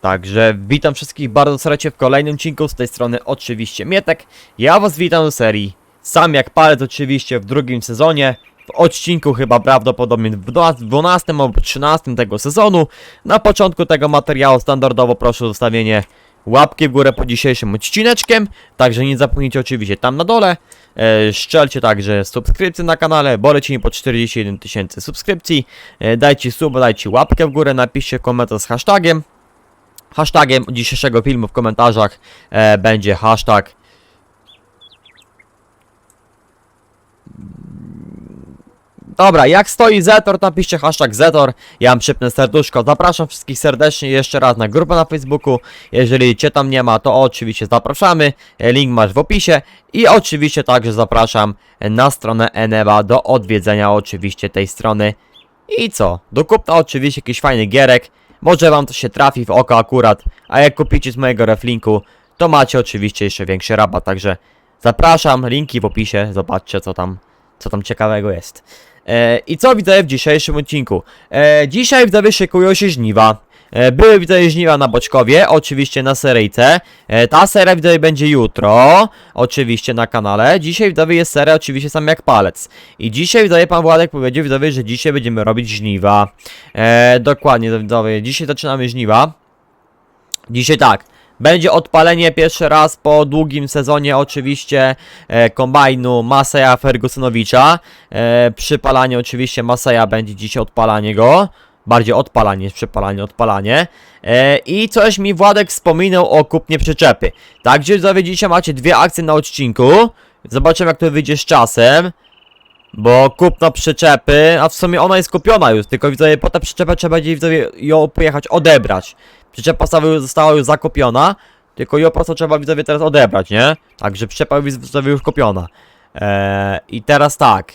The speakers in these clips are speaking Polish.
Także witam wszystkich bardzo serdecznie w kolejnym odcinku, z tej strony oczywiście Mietek. Ja was witam do serii Sam jak palec oczywiście w drugim sezonie. W odcinku chyba prawdopodobnie w 12 albo 13 tego sezonu. Na początku tego materiału standardowo proszę o zostawienie łapki w górę pod dzisiejszym odcineczkiem. Także nie zapomnijcie oczywiście tam na dole. E, szczelcie także subskrypcję na kanale, bo lecimy po 41 tysięcy subskrypcji. E, dajcie suba, dajcie łapkę w górę, napiszcie komentarz z hashtagiem. Hashtagiem dzisiejszego filmu w komentarzach e, będzie hashtag Dobra, jak stoi Zetor, to napiszcie hashtag Zetor, ja mam przypnę serduszko. Zapraszam wszystkich serdecznie jeszcze raz na grupę na Facebooku. Jeżeli cię tam nie ma, to oczywiście zapraszamy. Link masz w opisie. I oczywiście także zapraszam na stronę Eneba do odwiedzenia oczywiście tej strony. I co? Do kupna oczywiście jakiś fajny gierek. Może wam to się trafi w oko akurat, a jak kupicie z mojego reflinku, to macie oczywiście jeszcze większy rabat, także zapraszam, linki w opisie, zobaczcie co tam, co tam ciekawego jest. E, I co widzę w dzisiejszym odcinku? E, dzisiaj widzowie szykują się żniwa. E, były widzowie żniwa na Boczkowie, oczywiście na seryjce. E, ta seria widzowie będzie jutro, oczywiście na kanale. Dzisiaj widzowie jest seria oczywiście sam jak palec. I dzisiaj widzowie pan Władek powiedział widzowie, że dzisiaj będziemy robić żniwa. E, dokładnie widzowie, dzisiaj zaczynamy żniwa. Dzisiaj tak. Będzie odpalenie pierwszy raz po długim sezonie oczywiście e, kombajnu Maseja Fergusonowicza. E, przypalanie oczywiście Maseja będzie dzisiaj odpalanie go. Bardziej odpalanie niż przypalanie, odpalanie. E, I coś mi Władek wspominał o kupnie przyczepy. Także widzowie dzisiaj macie dwie akcje na odcinku. Zobaczymy jak to wyjdzie z czasem. Bo kupno przyczepy, a w sumie ona jest kupiona już, tylko widzowie po tę przyczepę trzeba będzie widzowie ją pojechać odebrać. Przyczepa została- już zakupiona, tylko ją po prostu trzeba widzowie teraz odebrać, nie? Także przyczepa widzowie już kupiona. Eee, I teraz tak.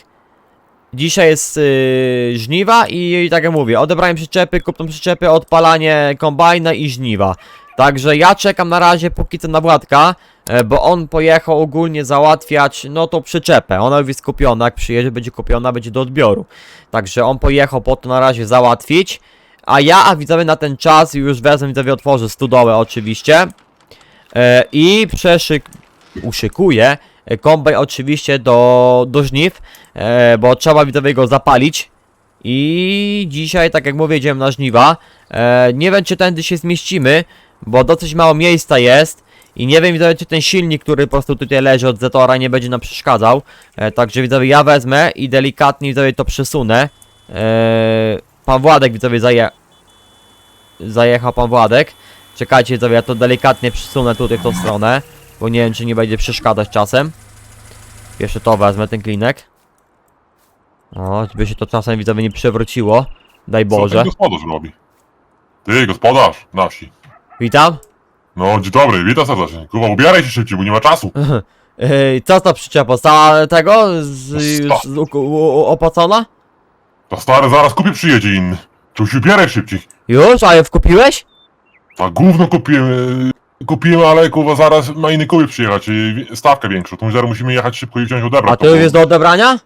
Dzisiaj jest yy, żniwa i, tak jak mówię, odebranie przyczepy, kupną przyczepy, odpalanie kombajna i żniwa. Także ja czekam na razie póki co na Władka, e, bo on pojechał ogólnie załatwiać, no tą przyczepę. Ona już jest kupiona, jak przyjedzie, będzie kupiona, będzie do odbioru. Także on pojechał po to na razie załatwić. A ja, a widzowie na ten czas już wezmę, widzowie otworzę studołę oczywiście. E, I przeszyk... uszykuję kombaj oczywiście do, do żniw, e, bo trzeba widzowie go zapalić. I dzisiaj, tak jak mówię, idziemy na żniwa. E, nie wiem, czy tędy się zmieścimy, bo dosyć mało miejsca jest. I nie wiem, widzowie, czy ten silnik, który po prostu tutaj leży od Zetora, nie będzie nam przeszkadzał. E, także widzowie, ja wezmę i delikatnie widzowie to przesunę. E, pan Władek, widzowie, zaje... zajechał pan Władek. Czekajcie, widzowie, ja to delikatnie przesunę tutaj w tą stronę, bo nie wiem, czy nie będzie przeszkadzać czasem. Jeszcze to wezmę, ten klinek. O, żeby się to czasem widzowie nie przewróciło. Daj Co Boże. ten gospodarz robi? Ty, gospodarz na wsi. Witam. No, dzień dobry, witam serdecznie. Kurwa, ubieraj się szybciej, bo nie ma czasu. Ej, co to przyczepa? Za tego? Z, z, z, u, u, opłacona? To stary zaraz kupię przyjedzie inny. Tu się ubieraj szybciej. Już? A je wkupiłeś? Ta gówno kupiłem, yy, kupiłem, ale kurwa zaraz ma inny kupię przyjechać, wi- stawkę większą. To zaraz musimy jechać szybko i wziąć odebrać. A to już jest do odebrania?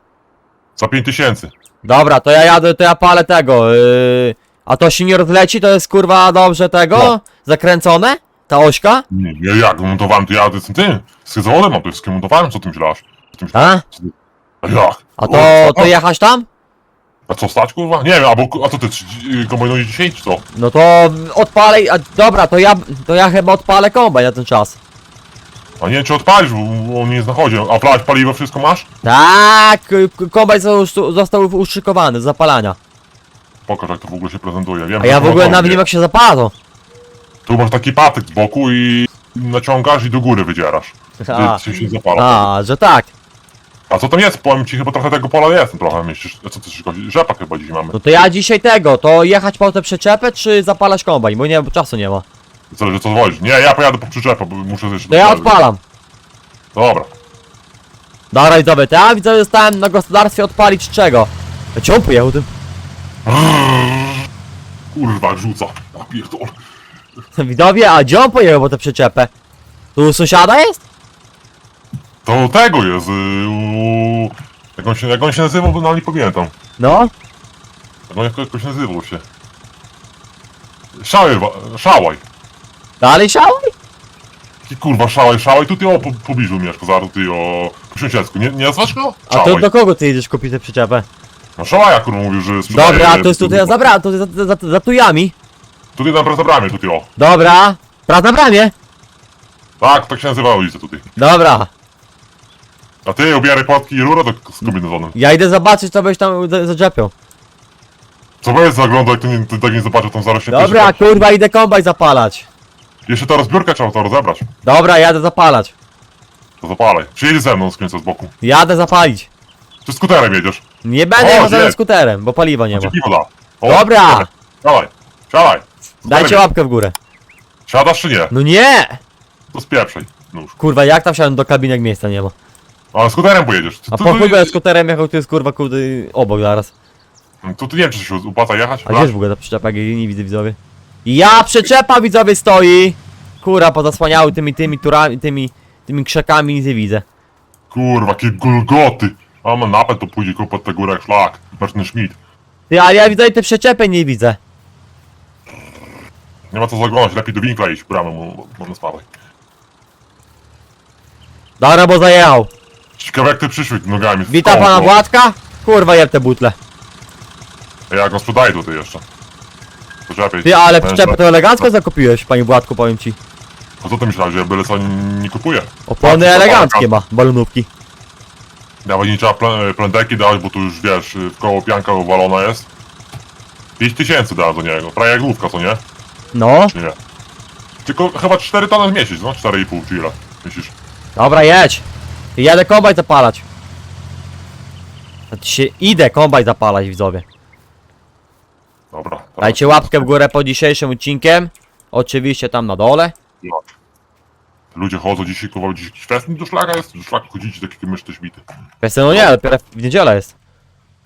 Za 5 tysięcy. Dobra, to ja jadę, to ja palę tego. Yy, a to się nie rozleci? To jest kurwa dobrze tego? No. Zakręcone? Ta ośka? Nie, nie jak montowałem, to ja jestem ty. Z zawodem mam, to jest montowałem, co ty myślasz? Co ty myślasz? A? A jak? A to, to jechać tam? A co stać kurwa? Nie wiem, albo, a co ty, yy, kombajnujesz dzisiaj czy co? No to odpalę, a dobra, to ja, to ja chyba odpalę kombaj na ten czas. A nie wiem, czy odpalisz, bo on nie jest na chodzie. A wlać paliwo, wszystko masz? Tak, k- kombaj został, został uszykowany do zapalania. Pokaż jak to w ogóle się prezentuje. Wiem, A że ja w to ogóle na nawet nie wiem jak się zapala to. Tu masz taki patyk z boku i naciągasz i do góry wydzierasz. A, Gdzie się zapala. a, że tak. A co tam jest? Powiem ci, chyba trochę tego pola jest, trochę myślisz. Co ty szkodzi? Rzepak chyba dziś mamy. No to ja dzisiaj tego, to jechać po tę przyczepę, czy zapalać kombaj, bo nie, bo czasu nie ma. Zależy co wolisz. Nie, ja pojadę po przyczepę, bo muszę jeszcze... To ja odpalam. Dobra. Dobra, widzowie, to ja widzę, zostałem na gospodarstwie odpalić czego? A Czemu pojechał tym? Kurwa, jak rzuca. Ja pierdolę. Widowie, a gdzie on pojechał po tę przyczepę? Tu u sąsiada jest? To tego jest. Yy, u- jak, on się, jak on się nazywał, bo nawet nie pamiętam. No, Jak on jakoś nazywał się. Szałaj, szałaj. Dalej siałaj? Ty kurwa, szałaj, szałaj, tu ty o po, pobliżu mieszka, zaraz ty o po sąsiedzku. Nie, nie nazwasz go? A to Szałaj. do kogo ty jedziesz kupić tę przyczepę? No szałaja, kurwa, mówił, że sprzedaje... Dobra, a to jest tutaj za, bra- to za, za, za, za tujami. Tutaj na bramie, tutaj o. Dobra, prac na bramie. Tak, tak się nazywa ulica tutaj. Dobra, A ty ubieraj płatki i rurę do, z kombinezonem. ja idę zobaczyć, co byś tam za- zaczepiał. Co będzie zaglądał, jak ty, nie, ty tak nie zobaczył, tam zaraz się Dobra, kurwa, idę kombaj zapalać. Jeszcze ta rozbiórka trzeba to rozebrać. Dobra, jadę zapalać. To zapalaj. Przyjedzie ze mną z końca z boku. Jadę zapalić. Ty skuterem jedziesz. Nie będę O, jechał skuterem, bo paliwa nie ma. O, Dobra. Siadaj, siadaj. Dajcie łapkę w górę. Siadasz czy nie? No nie! To. No już. Kurwa, jak tam siadłem do kabiny, jak miejsca nie ma. Ale skuterem pojedziesz. A Tu- po chuj będę skuterem jechał, tu jest kurwa, kurde, obok zaraz. Tu, tu nie wiem, czy się opłaca jechać. A gdzież w ogóle ta przyczepa, jak jej nie widzę widzowie? Ja przyczepa widzowie stoi! Kurwa, pozasłaniały tymi, tymi turami, tymi, tymi krzakami, nic nie widzę. Kurwa, jakie gulgoty. A ma napęd, to pójdzie kopać tę górę jak szlak. Martin Schmidt. Ty, ale ja widzę te przyczepy nie widzę. Nie ma co zaglądać, lepiej do winkla iść, bramę mu, mu spadaj. Dobra, bo zajechał. Ciekawe jak ty przyszły nogami. w Wita koło, pana Władka? Kurwa, jeb te butle. Ja go sprzedaję tutaj jeszcze. Poczekaj. Ty, ale przyczepę to elegancko zakupiłeś, panie Władku, powiem ci. A co ty myślałeś, że ja byle co nie, kupuję? Opony Tak, eleganckie ma, balonówki. Nawet nie trzeba pl- plendeki dać, bo tu już wiesz, w koło pianka uwalona jest. 5 tysięcy dałem do niego, prawie jak główka, co nie? No, Czy nie? Tylko chyba 4 tony zmieścić, no? 4,5 czy ile? Myślisz? dobra, jedź. Jadę kombaj zapalać. Znaczy się idę kombaj zapalać, widzowie. Dobra. Dajcie łapkę w górę pod dzisiejszym odcinkiem. Oczywiście tam na dole. Ludzie chodzą dzisiaj, kurwa, dziś jakiś festyn do szlaka jest? Do szlaka chodzicie taki mysz też bity. Kwestia, no nie, dopiero w niedzielę jest.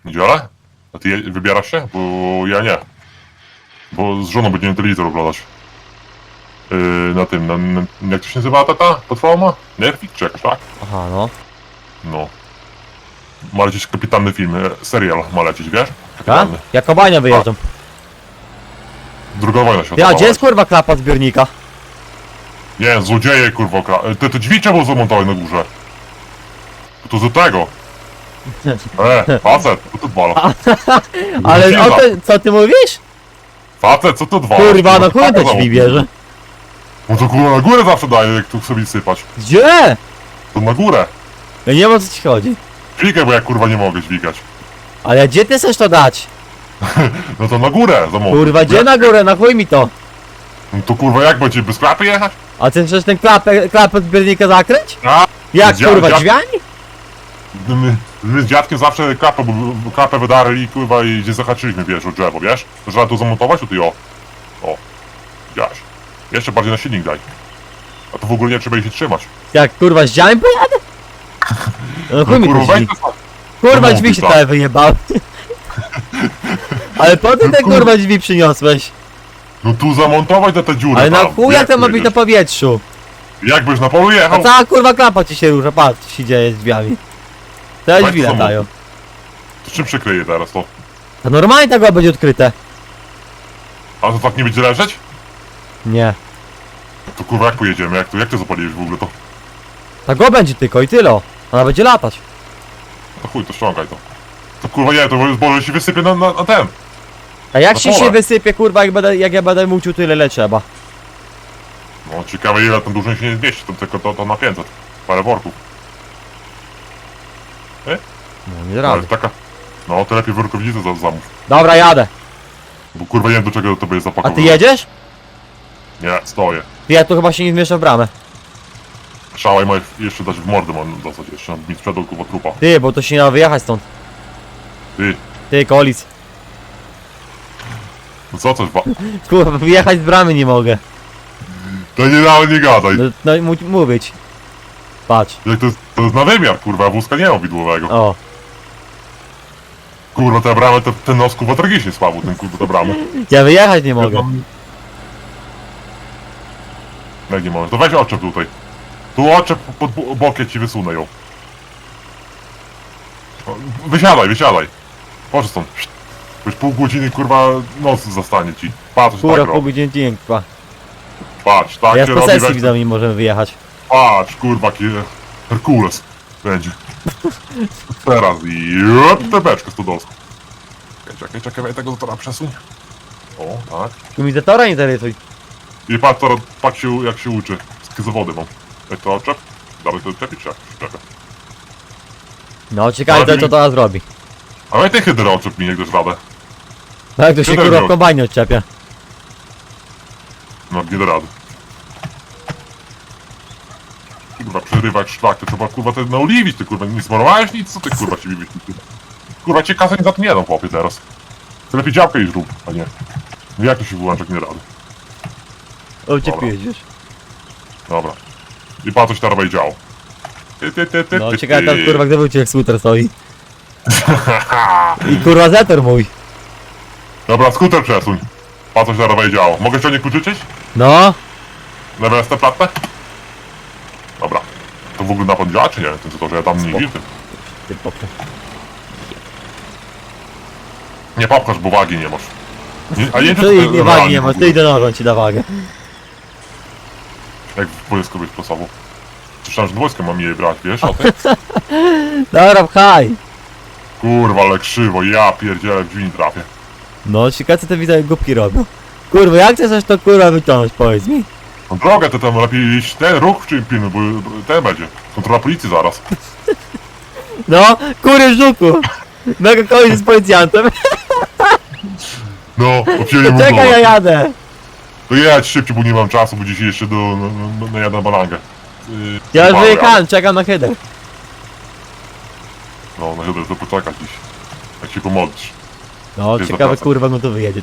Niedzielę? A ty je, wybierasz się? Bo ja nie. Bo z żoną będziemy telewizor oglądać. Yy, na tym, na, na, jak to się nazywa ta ta platforma? Netflix czy jakoś tak? Aha, no. No. Ma lecieć kapitalny film, e, serial ma lecieć, wiesz? Kapitalny. Jak wyjeżdżą. Druga wojna światowa. Ja, gdzie jest kurwa klapa zbiornika? Nie, złodzieje kurwa okra... e, Te, te drzwi trzeba było zamontować na górze. To do tego. E, facet, co to dwa? Ale o co ty mówisz? Facet, co to dwa? Kurwa, no chuj te drzwi bierze. No to kurwa na górę zawsze daje, jak tu sobie sypać. Gdzie? To na górę. Ja nie wiem o co ci chodzi. Dźwigaj, bo ja kurwa nie mogę dźwigać. Ale gdzie ty chcesz to dać? No to na górę zamontuj. Kurwa, gdzie na górę? Na chuj mi to. No to kurwa jak będzie, bez klapy jechać? A ty chcesz ten klapę, klapę zbiornika zakryć? A, Jak Dzia- kurwa, dzia- drzwiami? my, my z dziadkiem zawsze klapę, bo- klapę wydarli kurwa i gdzie zahaczyliśmy, wiesz, o drzewo, wiesz? To trzeba tu zamontować, tutaj o. O. Widziałeś. Jeszcze bardziej na silnik daj. A to w ogóle nie trzeba ich się trzymać. Jak kurwa, z działem pojadę? No chuj mi kurwa, drzwi. weź to- Kurwa, no drzwi się tak. tutaj wyjebały. Ale po ty te kur- kurwa drzwi przyniosłeś? No tu zamontować na te dziury Ale na tam. chuj jak to ma być na jedziesz? powietrzu? Jak byś na polu A jechał? cała kurwa klapa ci się rusza, patrz co się dzieje z drzwiami. Te Weź drzwi samo. latają. To czym przykryje teraz to? To normalnie tego będzie odkryte. A to tak nie będzie leżeć? Nie. To kurwa jak pojedziemy? Jak to, jak to zapaliłeś w ogóle to? Tak go będzie tylko i tyle. Ona będzie latać. To chuj, to ściągaj to. To kurwa nie, to zboże się wysypie na, na, na ten. A jak Na się pole. się wysypie kurwa jak, będę, jak ja będę mucił tyle ile trzeba. No ciekawe ile ten dużo się nie zmieści, to tylko to, to na 500. Parę worków. No nie Ale rady. taka... No to lepiej workownicę za, zamów. Dobra, jadę. Bo kurwa nie wiem do czego to jest A zapakowane. ty jedziesz? Nie, stoję. Ja tu chyba się nie zmieszczę w bramę. Szałaj ma jeszcze dać w mordę mam dostać jeszcze, mi sprzedał kurwa trupa. Ty, bo to się nie da wyjechać stąd. Ty, Ty, kolic. no co coś wa... Kurwa, wyjechać z bramy nie mogę. To nie nawet nie gadaj. No, no i mu- mówić. Patrz. Jak to, jest, to jest na wymiar kurwa, wózka nie ma widłowego. O. Kurwa tę bramę, to, ten nos kurwa tragicznie słabo, ten kurwa tę bramę. Ja wyjechać nie mogę. Jak nie możesz, to weź oczep tutaj. Tu oczep pod bo- bokiem ci wysunę ją. O, Wysiadaj, wysiadaj. Proszę stąd. Już pół godziny kurwa nos zastanie ci. Patrz, Kurwa, tak pół robi. godziny dźwięk, pa. Patrz, tak Ja się z robi, posesji weź, możemy wyjechać. patrz, kurwa, jaki Herkules będzie. Teraz i jup, te beczkę studowską. Czekaj, czekaj, czekaj, tego teraz przesuń. O, tak. Kumizatora nie zarysuj. I patrz, teraz, patrz się, jak się uczy. Z zawody mam. Jak to oczep? Dalej to czepić, jak się czepia? No, ciekawe co mi- teraz zrobi. Ale ty hydra oczep mi, jak dasz radę. No jak to się Ty kurwa w kombajnie odczepia. No, nie da rady. Kurwa, przerywa jak szlak, to trzeba kurwa te naoliwić, ty kurwa, nie zmarowałeś nic, co ty kurwa ci bibisz? Kurwa, cię kasę nie za to nie dam, chłopie, teraz. To lepiej działkę i zrób, a nie. No jak to się wyłącza, jak nie rady. Odczepiłeś już. Dobra. I pan coś teraz będzie działo. Ty, ty, ty, ty, No ty, ciekawe ty. tam kurwa gdy wróci jak skuter stoi. I kurwa zetor mój. Dobra, skuter przesuń. Pan coś teraz będzie działo. Mogę cię nie kluczyć? No. Na tę platę? Dobra. To w ogóle na pan działa, czy nie? Co to, że ja tam nie widzę. Ty. Nie popchasz, bo wagi nie masz. Nie, a nie, Ty nie wagi nie masz, ty idę nożą ci da wagę. Jak w wojsku być sposobu. Słyszałem, że wojska mam jej brać, wiesz o tym? Dobra, pchaj. Kurwa, ale krzywo, ja pierdzielę w drzwi nie trafię. No ciekawe co te widzowie głupki robią. Kurwa, jak chcesz to kurwa wyciągnąć, powiedz mi. No drogę to tam lepiej iść ten ruch czym pilny, bo ten będzie. Kontrola policji zaraz. No, kury żuku. Mega kogoś z policjantem. No, obcięli mu Czekaj, ja głowę. jadę. To jedź szybciej, bo nie mam czasu, bo dzisiaj jeszcze do, no, no, no jadę na balangę. Yy, Ja już dobra, wyjechałem, czekam na header. No, no chyba, to poczekać dziś. Jak się pomodlisz. No, Jest ciekawe zapraszam. kurwa, no to wyjedzie.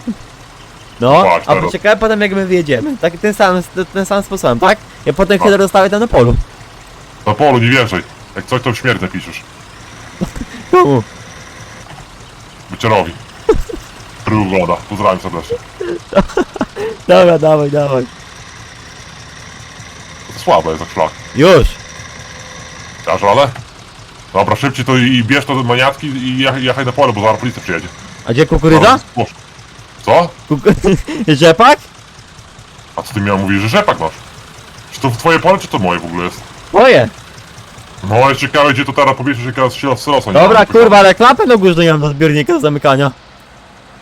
No, Patrz, a teraz. poczekaj potem jak my wyjedziemy. Tak, ten sam, ten sam sposobem, tak? Ja potem No. header dostawię tam na polu. Na polu nie wierzaj. Jak coś, to w śmierć napiszesz. Komu? Ogląda. Pozdrawiam serdecznie. Dobra, dawaj, dawaj. To słabe jest jak szlak. Już. Dasz radę? Dobra, szybciej to i bierz to do maniatki i jech- jechaj na pole, bo zaraz policja przyjedzie. A gdzie kukurydza? Co? Kuku... Rzepak? A co ty miał mówić, że rzepak masz? Czy to twoje pole, czy to moje w ogóle jest? Moje. No, jest ciekawe, gdzie to teraz powiesz, że teraz się rozrosło. Dobra, kurwa, ale klapę na górze nie mam do zbiornika do zamykania.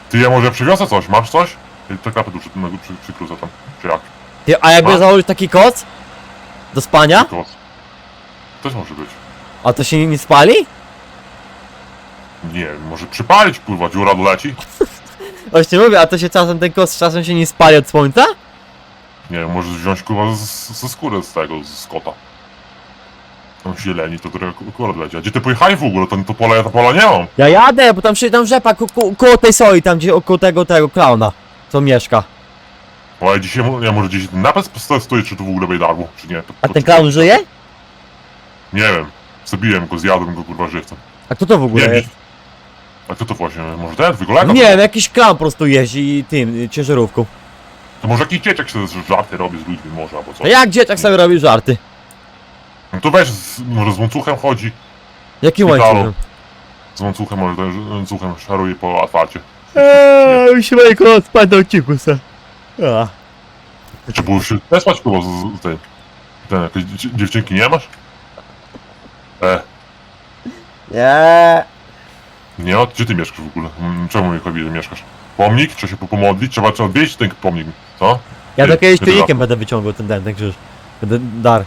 Ty ja może przywiozę coś, masz coś? I Te klapy tu przy, na- przy, przykrócę tam, czy jak? Ty, a jakby Ma. założyć taki koc? Do spania? Tylko... Też może być. A to się nie, spali? Nie może przypalić, kurwa, dziura doleci? Właśnie mówię, a to się czasem, ten koc czasem się nie spali od słońca? Nie może wziąć, kurwa, z- ze skóry z tego, z kota. Tam zieleni, to które akurat leci. A gdzie ty pojechałeś w ogóle? Ten, to pole, ja to pola nie mam. Ja jadę, bo tam, przy- tam rzepak ko, ko, koło tej soi, tam gdzie koło tego, tego klauna, co mieszka. O, ja dzisiaj, nie może dzisiaj ten napęd sto- stoi, czy to w ogóle będzie darło, czy nie. To, A to- ten klaun żyje? Nie wiem. Zabiłem go, zjadłem go, kurwa, żywcem. A kto to w ogóle Nie, jest? A kto to właśnie? Może ten, twój kolega? Nie wiem, jakiś klaun po prostu jeździ tym, y, ciężarówką. To może jakiś dzieciak się z- żarty robi z ludźmi może, albo A coś. jak dzieciak sobie robi żarty? No to weź, z, może z łańcuchem chodzi. Jakim Szpitalu. łańcuchem? Z łańcuchem, może ten łańcuchem szaruje po asfalcie. Eee, się moje koło spać na odcinku se. A. Czy było się spać kurwa z, z tej... Ten, jakieś dzie- dziewczynki nie masz? E, Nie. nie, gdzie ty mieszkasz w ogóle? Mm, Czemu mi chodzi, że mieszkasz? Pomnik? Trzeba się po- pomodlić? Trzeba, trzeba odwiedzić ten pomnik, co? Ja to Ty- kiedyś ty tulikiem będę wyciągał ten ten, ten krzyż. Będę dar.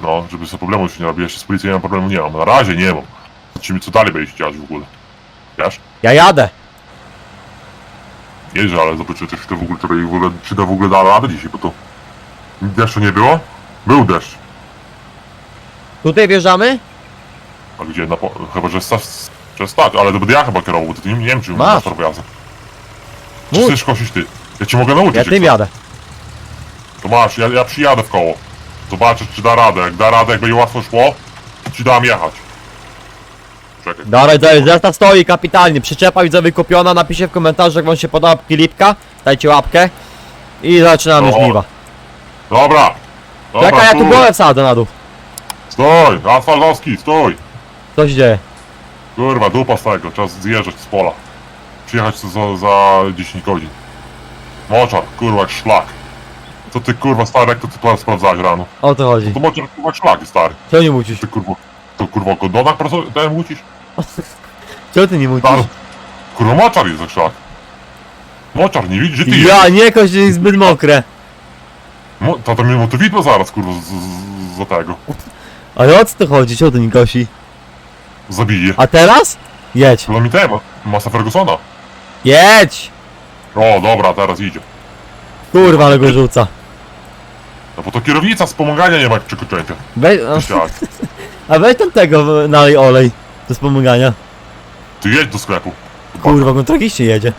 No, żeby sobie problemu się nie robić, jeszcze z policją nie mam problemu, nie mam. Na razie nie mam. Zobaczymy, co dalej będzie się w ogóle. Wiesz? Ja jadę. Jeżdżę, ale zobaczę, czy to w ogóle, czy, w ogóle, czy to w ogóle da radę dzisiaj, bo to... Deszczu nie było? Był deszcz. Tutaj wjeżdżamy? A gdzie? Na po... Chyba, że sta... że stać, ale to będę ja chyba kierował, bo to nie, nie wiem, czy Masz. masz prawo jazdy. Czy Mów. chcesz kosić ty? Ja ci mogę nauczyć, Ja jak tym chcesz. jadę. To masz, ja, ja przyjadę w koło. Zobaczę, czy da radę. Jak da radę, jak będzie łatwo szło, ci dam jechać. Czekaj. Dalej, dalej, zestaw stoi kapitalnie. Przyczepa widzę wykupiona. Napiszcie w komentarzu, jak wam się podoba klipka. Dajcie łapkę. I zaczynamy No. żniwa. Dobra! Dobra, Czekaj, ja tu stój. głowę wsadzę na dół. Stój! Asfaltowski, stój! Co się dzieje? Kurwa, dupa z tego, czas zjeżdżać z pola. Przyjechać za, za 10 godzin. Moczar, kurwa, jak szlak. To ty kurwa stary, jak to ty to sprawdzałeś rano? O to chodzi. To może kurwa szlaki stary. Czego nie musisz? Ty kurwa, to kurwa kodona po prostu ten łucisz? Czego ty nie musisz? Stary. Kurwa moczar jest za szlak. Moczar, nie widzisz, gdzie ty Ja, nie, kość jest zbyt mokre. Mo, to to mnie to widmo zaraz kurwa z, z, za tego. Ale o co to chodzi? Czego to nie kosi? Zabije. A teraz? Jedź. To mi temat. Masa Fergusona. Jedź! O, dobra, teraz idzie. Kurwa, ale go rzuca. No bo to kierownica wspomagania nie ma przekroczenia. Weź, Myślałem. a weź tam tego, nalej olej. Do wspomagania. Ty jedź do sklepu. Kurwa, on tragicznie jedzie.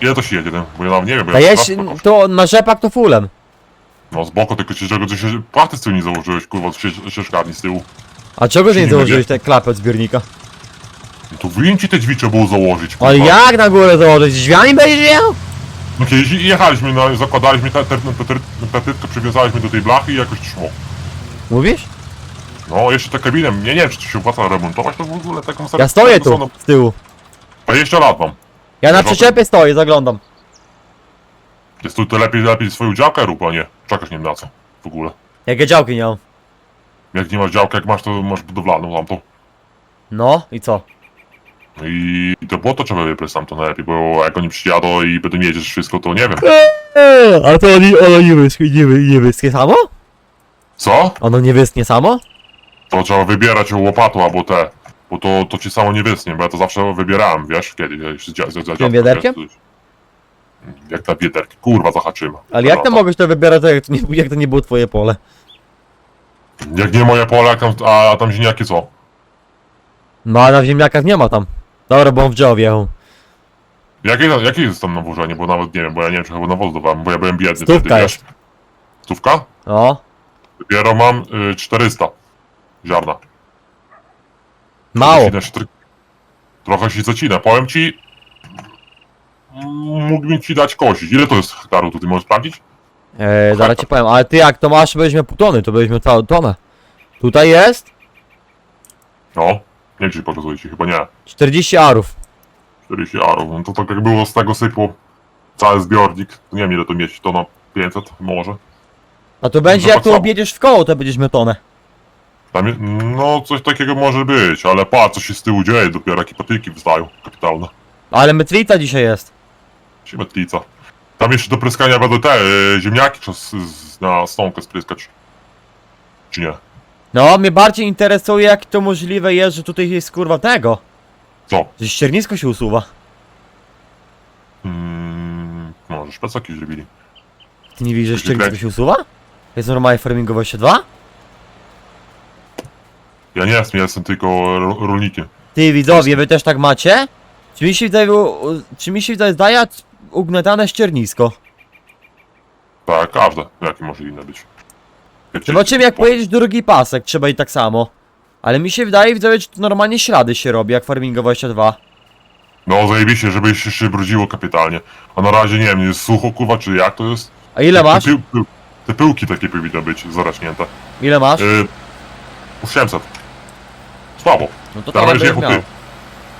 Ile to się jedzie ten? Bo ja nawet nie wiem. bo A ja raz- to na rzepak to fulem. No z boku tylko ci czego, się płachty z tyłu nie założyłeś, kurwa, się, się szkarni z tyłu. A czego ty nie Nie założyłeś te klapy od zbiornika? No to wyjm ci te drzwi trzeba było założyć, kurwa. Ale jak na górę założyć? Drzwiami będziesz jechał? No kiedyś jechaliśmy, no, zakładaliśmy tę te, te, te, te, te, przywiązaliśmy do tej blachy i jakoś szło. Mówisz? No, jeszcze tę kabinę, nie, nie wiem, czy to się opłaca remontować, to w ogóle taką Ja stoję tu, z tyłu. 20 lat mam. Ja na przyczepie stoję, zaglądam. Jest tu to lepiej, lepiej swoją działkę rób, a nie czekasz nie wiem na co. W ogóle. Jakie działki nie mam. Jak nie masz działkę, jak masz, to masz budowlaną tamtą. No i co? I, to błoto trzeba wybrać tamto najlepiej, bo jak oni przyjadą i będą jedziesz wszystko, to nie wiem. Eee, a to oni, ono nie wyschnie, nie, wy- nie wyschnie samo? Co? Ono nie wyschnie samo? To trzeba wybierać łopatą albo te. Bo to, to ci samo nie wysnie, bo ja to zawsze wybierałem, wiesz, kiedyś. za- Tym wiaderkiem? to- Jak na wiederki, kurwa zahaczymy. Ale jak ty Dobra. mogłeś to wybierać, jak to nie, jak to nie było twoje pole? Jak nie moje pole, jak tam, a, a tam ziemniaki co? No a na ziemniakach nie ma tam. Dobra, bo on w drzewo wjechał. Jakie, jakie jest tam nawożenie, bo nawet nie wiem, bo ja nie wiem, czy chyba nawóz dawałem, bo ja byłem biedny Stówka wtedy, wiesz. Stówka? O, Dopiero mam y, 400 ziarna. mało. Zacina się tr- Trochę się zacina. Powiem ci, mm, mógłbym ci dać kosić. Ile to jest hektaru tutaj możesz sprawdzić? Eee, zaraz ci powiem, ale ty jak to masz, miał pół tony, to miał całą tonę. Tutaj jest No, nie wiem czy pokazuję ci, chyba nie. 40 arów. 40 arów. No to tak jak było z tego sypu cały zbiornik, to nie wiem ile to mieć, to na 500 może. A to będzie jak tu co? objedziesz w koło, to będziesz miał tonę. Tam, je- no coś takiego może być, ale patrz co się z tyłu dzieje, dopiero jakie patyki wstają, kapitalne. Ale metlica dzisiaj jest. Simetlica. Tam jeszcze do pryskania będą te y, ziemniaki z, na stonkę spryskać. Czy nie? No, mnie bardziej interesuje, jak to możliwe jest, że tutaj jest kurwa tego. Co? Że ściernisko się usuwa. Hmm, może szpecaki zrobili. Ty nie widzisz, że się ściernisko się usuwa? Jest normalnie farmingowe 22? Ja nie jestem, ja jestem tylko ro- rolnikiem. Ty widzowie, wy też tak macie? Czy mi się wydaje, u- u- czy mi się wydaje, zdaje ugniatane ściernisko? Tak, każde. Jakie może inne być? Zobaczymy jak pojedziesz drugi pasek, trzeba i tak samo. Ale mi się wydaje, widzowie, że to normalnie ślady się robi, jak Farmingo 22. No zajebiście, żeby się, się brudziło kapitalnie. A na razie nie wiem, jest sucho kurwa, czy jak to jest? A ile masz? Te, pył, pył, te pyłki takie powinny być zaraśnięte. Ile masz? Yy, 800. Słabo. No to Teraz będziesz ty.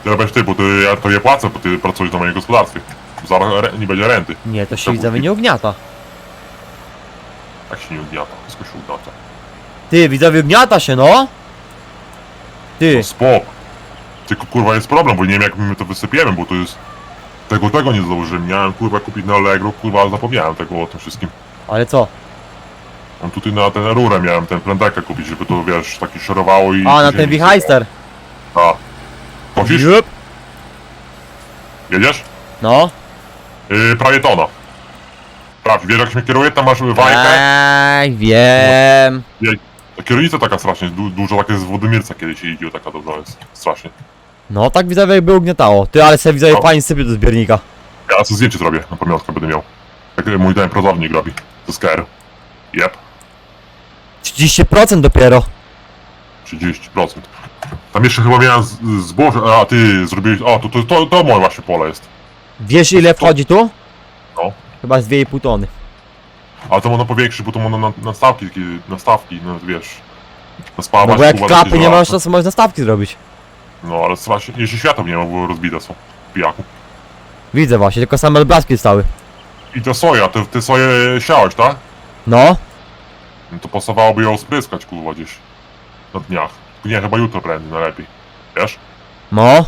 Teraz będziesz ty, bo ty, ja to je płacę, bo ty pracujesz na moim gospodarstwie. Zaraz nie będzie renty. Nie, to się widzowie nie ugniata. Tak się nie ugniata, wszystko się ugniata. Ty, widzowie, ugniata się, no! Ty, No spok. Tylko kurwa jest problem, bo nie wiem jak my to wysypiemy, bo to jest... Tego, tego nie założyłem. Miałem kurwa kupić na Allegro, kurwa zapomniałem tego o tym wszystkim. ale co? Mam tutaj na tę rurę miałem ten plendekę kupić, żeby to wiesz, taki szorowało i... A, na ten wichajster. A. Kosisz? Jup. Jedziesz? No. Yy, prawie tona. Sprawdź, wiesz jak się kieruje? Tam masz wajkę. Ej, wiem. Ta kierownica taka strasznie, du dużo takie z Wodymirca kiedyś się jeździło, taka dobra jest. Strasznie. No, tak widzowie jakby ugniatało. Ty, ale se widzowie No. pani sypie do zbiornika. Ja sobie zdjęcie zrobię, na pamiątkę będę miał. Tak jak mój ten pracownik robi. To sker. Jep, 30% dopiero. 30%. Tam jeszcze chyba miałem z- zboże, a ty zrobiłeś, a to, to, to, to moje właśnie pole jest. Wiesz ile wchodzi tu? Chyba z 2,5 tony. Ale to można powiększyć, bo to można na, na stawki, takie, na stawki, no wiesz. Na spawać, No bo jak kurwa, klapy takie nie masz, to można stawki zrobić. No ale strasznie, jeszcze światło nie ma, było rozbite są. Pijaku. Widzę właśnie, tylko same odblaski stały. I te soja, te, te soje siałeś, tak? No, No to pasowałoby ją spryskać, kurwa, gdzieś na dniach. Nie, chyba jutro prędzej, najlepiej. Wiesz? no.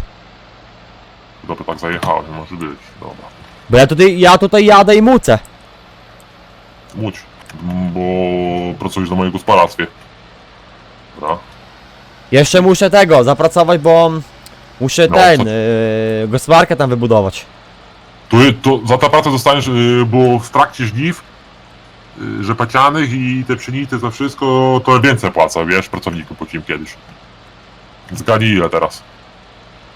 Dobra, tak zajechałem, może być. Dobra. Bo ja tutaj, ja tutaj jadę i mucę. Łódź, m, bo pracujesz na moim gospodarstwie. Dobra. Jeszcze muszę tego, zapracować, bo muszę No, ten, co- yy, gospodarkę tam wybudować. Tu, to za tę pracę dostaniesz, y, bo w trakcie żniw y, rzepacianych i te pszenity, to wszystko, to więcej płacę, wiesz, pracowniku po kiedyś. Zgadnij ile teraz.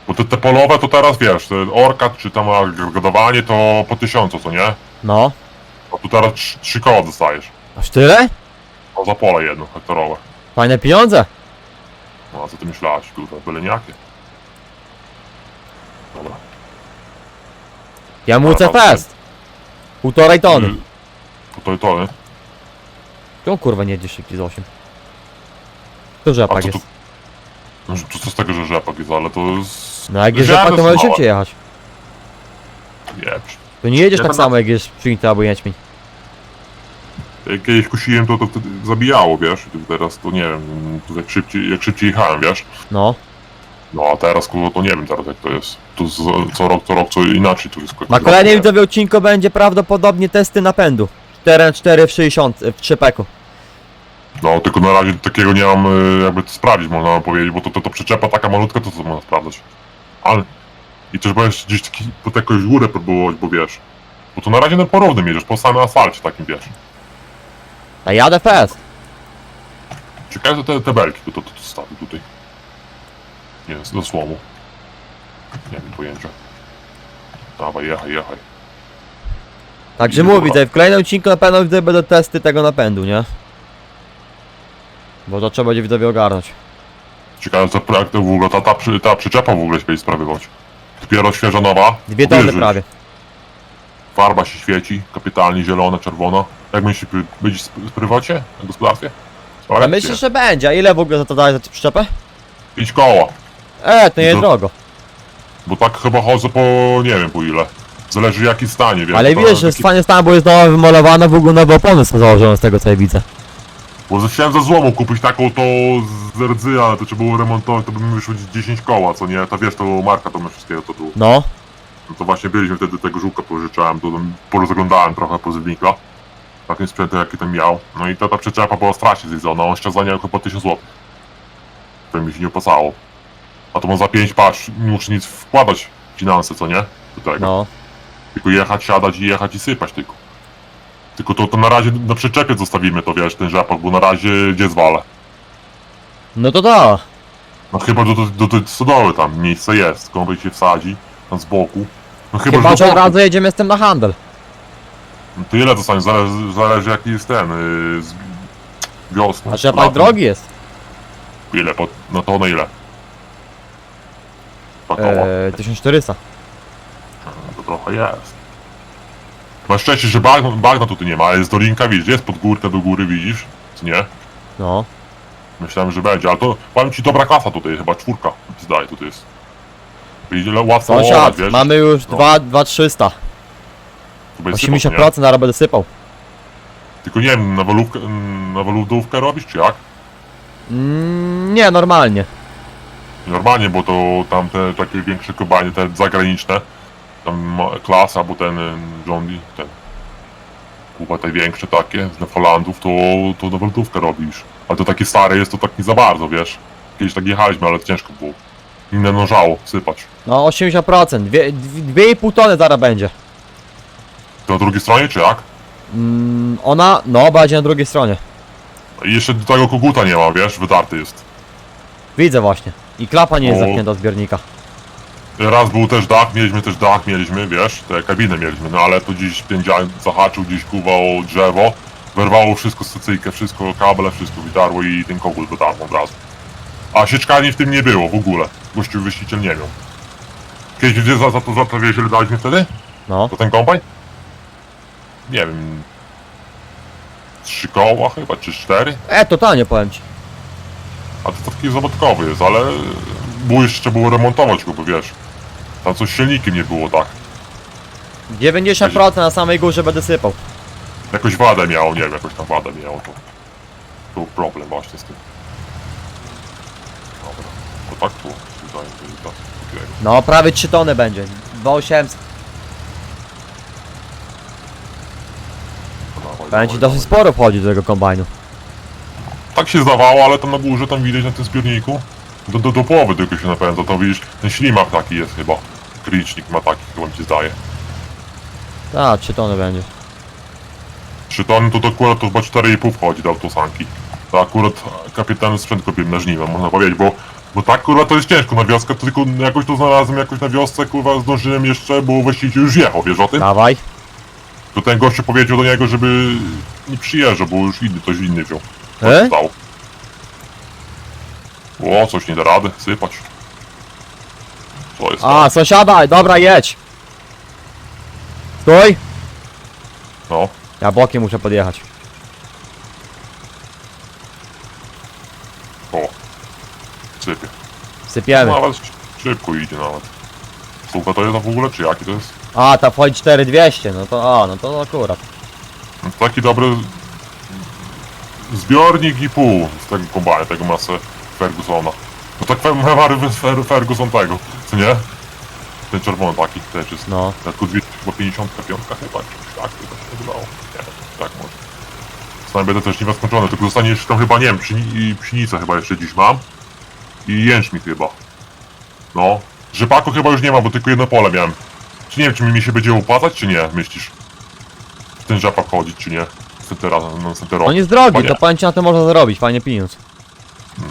Bo te, te polowe to teraz, wiesz, ten orkat czy tam godowanie to po tysiącu, co nie? No. A tu teraz trz- trzy koła dostajesz. Aż tyle? O za pole jedno, hektorowe. Fajne pieniądze. No a co ty myślałaś, kurwa, byle nijakie. Dobra. Ja mucę Dobra, fest. Półtorej tony. Y, Półtorej tony. Tu kurwa nie jedzie szybciej z 8. Tu A rzepak co tu... jest. No, co, co z tego, że rzepak jest, ale to jest... No jak jest rzepak to może małe. szybciej jechać. Nie, To nie jedziesz Ja tak tam- samo jak jest pszenica albo jęczmień. jak kiedyś kusiłem, to to wtedy zabijało, wiesz, i teraz to nie wiem, to jak szybciej, jak szybciej jechałem, wiesz. No. No a teraz, kurwa, to nie wiem teraz jak to jest. Tu z, co rok, co rok, co inaczej to wszystko. Na kolejnym widzowie odcinku będzie prawdopodobnie testy napędu. 4 w 60 w 3 peku. No, tylko na razie takiego nie mam, y, jakby to sprawdzić, można powiedzieć, bo to, to, to przyczepa taka malutka, to co można sprawdzać. Ale... I też będziesz gdzieś taki, pod jakąś górę próbować, bo wiesz... Bo to na razie na porównym jedziesz, po samym asfalcie takim, wiesz. A jadę fest. Ciekawe te, te belki, to, to, to, to stawię tutaj. Nie wiem, do słomu. Nie wiem pojęcia. Dawaj, jechaj, jechaj. Także Dobra. mówię, w kolejnym odcinku na pewno widzę będą testy tego napędu, nie? Bo to trzeba będzie widzowie ogarnąć. Ciekawe, co jak to w ogóle ta, ta, przy, ta przyczepa w ogóle się będzie sprawywać. Dopiero świeża nowa. Dwie tony Uwierzysz, prawie. Farba się świeci, kapitalnie zielona, czerwona. Jak myślisz, by- będzie sp- sprywacie na gospodarstwie? A Słuchaj, myślisz, że będzie? A ile w ogóle za to daje za tę przyczepę? Pięć koła. E, to nie jest No. drogo. Bo tak chyba chodzę po, nie wiem po ile. Zależy jaki stanie, wiesz. Ale to wiesz, że taki- stanie stan, bo jest nowa wymalowana, w ogóle nowe opony są założone z tego co ja widzę. Bo chciałem za złomu kupić taką to z rdzy, ale to trzeba było remontować, to by mi wyszło 10 koła, co nie? To wiesz, to marka to wszystkiego to tu. No. No to właśnie byliśmy wtedy tego żółka pożyczałem, to tam porozglądałem trochę pozywnika. Takim sprzętem jaki tam miał. No i ta, ta przyczepa była strasznie zjedzona, on jeszcze za nią chyba 1000 zł. To mi się nie opłacało. A to on za 5 patrz, nie muszę nic wkładać w finanse, co nie? Do tego. No. Tylko jechać, siadać i jechać i sypać tylko. Tylko to, to na razie na przyczepie zostawimy to, wiesz, ten rzepak, bo na razie gdzie zwalę. No to da. No chyba do, do, do tej stodoły tam miejsce jest, kombaj się wsadzi, tam z boku. No chyba, Chyba, że że do od boku. jedziemy z tym na handel. No to ile zostanie, zależy, zależy jaki jest ten, yy, z wiosną. A rzepak drogi jest. Ile, po, no to na ile? Dwa koła, Eee, 1400. to trochę jest. Masz szczęście, że bagna, bagna tutaj nie ma, ale jest dolinka, widzisz, jest pod górkę do góry, widzisz, co nie? No. Myślałem, że będzie, ale to powiem ci dobra klasa tutaj, chyba czwórka zdaje tutaj jest. Ile łatwo Sąsiad, wiesz? mamy już No. 2, 2300. To będzie sypał, nie? 80% zaraz będę sypał. Tylko nie wiem, na walówkę, na walówkę robisz, czy jak? Mm, nie, normalnie. Normalnie, bo to tam te takie większe kobanie, te zagraniczne, tam klasa, bo ten John ten Kuba te większe takie, z Nefolandów, to, to na walutówkę robisz. Ale to takie stare jest, to tak nie za bardzo, wiesz. Kiedyś tak jechaliśmy, ale ciężko było. Inne nożało sypać. No 80%. Dwie- dwie- 2,5 tony zaraz będzie. To na drugiej stronie, czy jak? Mm, ona, no, będzie na drugiej stronie. I jeszcze do tego koguta nie ma, wiesz, wydarty jest. Widzę właśnie. I klapa nie jest O. zamknięta od zbiornika. Raz był też dach, mieliśmy też dach, mieliśmy, wiesz, te kabiny mieliśmy, no ale to dziś dzień zahaczył, gdzieś kuwał drzewo, wyrwało wszystko stacyjkę, wszystko, kable, wszystko wydarło i ten kogut dotarł od razu. A sieczkarni w tym nie było w ogóle, gościu wyściciel nie miał. Kiedyś gdzie za, za to zaprawiłeś, ile daliśmy wtedy? No. To ten kombajn? Nie wiem... Trzy koła chyba, czy cztery? E, totalnie powiem ci. A to taki zabawkowy jest, ale... Było jeszcze było remontować go, bo wiesz... Tam coś z silnikiem nie było tak. 90% na samej górze będę sypał. jakoś wadę miało, nie wiem, jakoś tam wadę miało, to był problem właśnie z tym. Dobra, to tak tu. No, prawie 3 tony będzie. 2800. Dawaj, Będzie dosyć sporo wchodzi do tego kombajnu. Tak się zdawało, ale tam na górze, tam widać na tym zbiorniku, do, do, do połowy tylko się napędza, to widzisz, ten ślimak taki jest chyba, klicznik ma taki, chyba mi się zdaje. Tak, 3 tony będzie. 3 tony to, to akurat to chyba 4,5 wchodzi do autosanki. To akurat kapitalny sprzęt kupiłem na żniwem, można powiedzieć, bo, bo tak kurwa to jest ciężko na wioskę, to tylko jakoś to znalazłem jakoś na wiosce, kurwa zdążyłem jeszcze, bo właściciel już jechał, wiesz o tym? Dawaj. To ten gościu powiedział do niego, żeby nie przyjeżdżał, bo już inny, ktoś inny wziął. E? O, coś nie da rady, sypać. Co jest? A, sąsiada, dobra, jedź. Stój. No, Ja bokiem muszę podjechać. o. Sypie. Sypiemy. Nawet szybko idzie nawet. Słucha to jest w ogóle, czy jaki to jest? A, ta wchodzi 4200, no to, a, no to akurat. Taki dobry zbiornik i pół z tego kombajna, tego masę Fergusona. No tak Mewary Fer, Ferguson tego, co nie? Ten czerwony taki też jest. No. Tylko 255 chyba, czy tak, chyba się nazywało. Nie tak może. Będę też nie skończony, tylko zostanie jeszcze tam chyba, nie wiem, pszni, i pszenicę chyba jeszcze dziś mam. I jęczmi chyba. No. Rzepaku chyba już nie ma, bo tylko jedno pole miałem. Czy nie wiem, czy mi się będzie opłacać, czy nie, myślisz? W ten rzepak chodzić, czy nie? Teraz, no, teraz. On jest drogi, to powiem ci na tym można zarobić, fajnie pieniądz.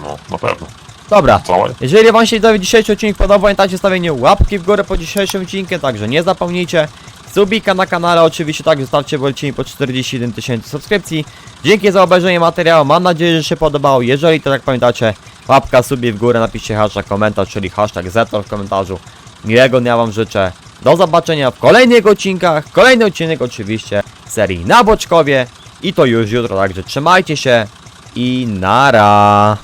No, na pewno. Dobra. Całe? Jeżeli wam się widzowie dzisiejszy odcinek podobał, pamiętajcie stawienie łapki w górę po dzisiejszym odcinkiem, także nie zapomnijcie. Subika na kanale oczywiście, tak zostawcie bolcimi po 41 tysięcy subskrypcji. Dzięki za obejrzenie materiału, mam nadzieję, że się podobało. Jeżeli to tak pamiętacie, łapka, subie w górę, napiszcie hashtag komentarz, czyli hashtag Zetor w komentarzu. Miłego dnia wam życzę. Do zobaczenia w kolejnych odcinkach. Kolejny odcinek oczywiście serii na Boczkowie. I to już jutro, także trzymajcie się i nara.